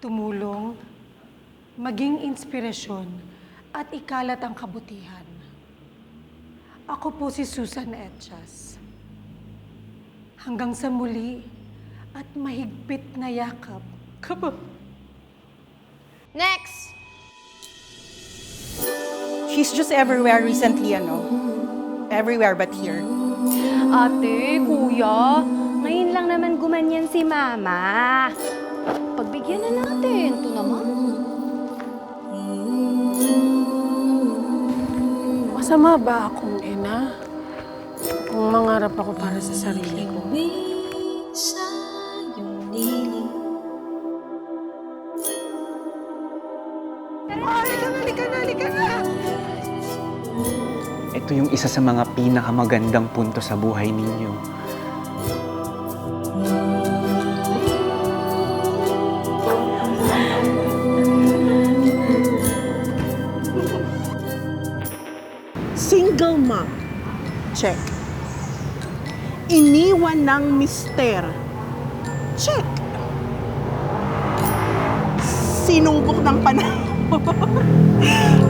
tumulong, maging inspirasyon, at ikalat ang kabutihan. Ako po si Susan Etchas. Hanggang sa muli at mahigpit na yakap. Kaba. Next! She's just everywhere recently, ano? Everywhere but here. Ate, kuya, ngayon lang naman gumanyan si mama. Pagbigyan na natin. Ito naman. Masama ba akong ina? Kung mangarap ako para sa sarili ko. Ito yung isa sa mga pinakamagandang punto sa buhay ninyo. Single mom. Check. Iniwan ng mister. Check. Sinumbok ng panahon.